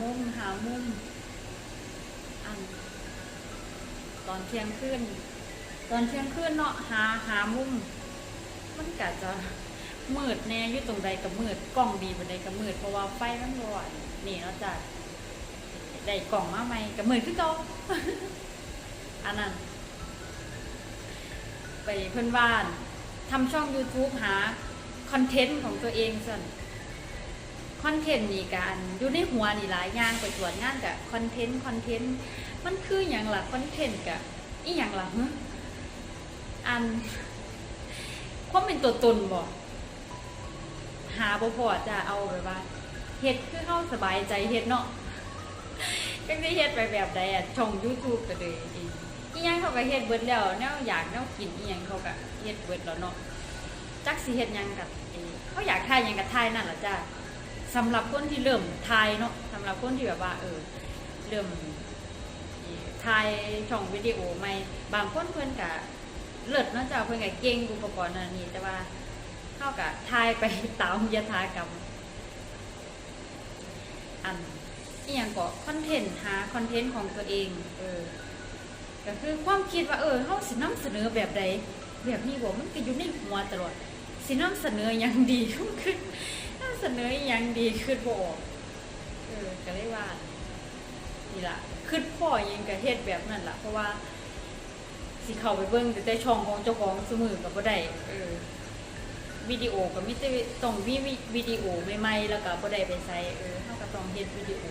มุมหามุมอันตอนเที่ยงคืนตอนเที่ยงคืนเนาะหาหามุมมันกะจะมืดแน่อยู่ตรงใดก็มืดกล้องดีบนใดก็มืดเพราะว่าไฟมันร้อนนี่เนาจะได้กล่องมาใหม่ก็มืดคือเก่าอันนั้นไปเพื่อนบ้านทำช่อง YouTube หาคอนเทนต์ของตัวเองส่วน คอนเทนต์นี่การอยู่ในหัวนี่หลายอย่างไปตรวจงานกับคอนเทนต์คอนเทนต์มันคืออย่างล่ะคอนเทนต์กับอีอย่างล่ะอันความเป็นตัวตนบ่หาบ่พอจะเอาแบบว่าเฮ็ดคือเข้าสบายใจเฮ็ดเนาะจังได้เฮ็ดไปแบบใดอะช่อง YouTube ก็เลยดีอีหยังเขาก็เฮ็ดเบิดแล้วแนวอยากแนวกินอีหยังเขาก็เฮ็ดเบิดแล้วเนาะจักสิเฮ็ดหยังกับเอ่อเขาอยากทายหยังกับทายนั่นล่ะจ้า สำหรับคนที่เริ่มทายเนาะสำหรับคนที่แบบว่าเออเริ่มถ่ายช่องวิดีโอใหม่บางคนเพิ่อนกะเลิศเนาะจ้าเพิ่อนกะเก่งอุปกรณ์อันนี้ แต่ว่าเท่ากับถ่ายไปตามยถากรรมอันอีหยังก็คอนเทนต์หาคอนเทนต์ของตัวเองเออก็คือความคิดว่าเออเฮาสินำเสนอแบบใดแบบนี้บ่มันก็อยู่ในหัวตลอดสินำเสนออย่างดีคือน เสนออย่างดีคือบ่ออกเออก็เลยว่านี่ล่ะคือพ่อยังก็เฮ็ดแบบนั้นล่ะ เพราะว่า สิเข้าไปเบิ่งแต่แต่ช่องของเจ้าของซุมือก็บ่ได้เออวิดีโอก็มีแต่ต้องมีวิดีโอใหม่ๆแล้วก็บ่ได้ไปใส่เออเฮาก็ต้องเฮ็ดวิดีโอ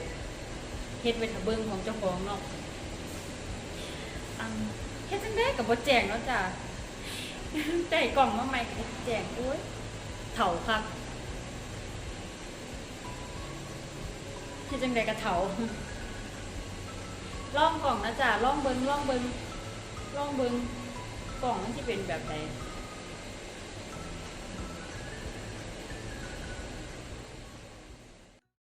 เฮ็ดไว้ถ้าเบิ่งของเจ้าของเนาะอันเฮ็ดจังได๋ก็บ่แจ้งเนาะจ้ะได้กล่องมาใหม่ก็แจ้งโอ้ยเฒ่าคัก ที่จังไดกระเถาลองกล่องนะจ๊ะลองเบิงลองเบิงลองเบิงกล่องมันที่เป็นแบบไหน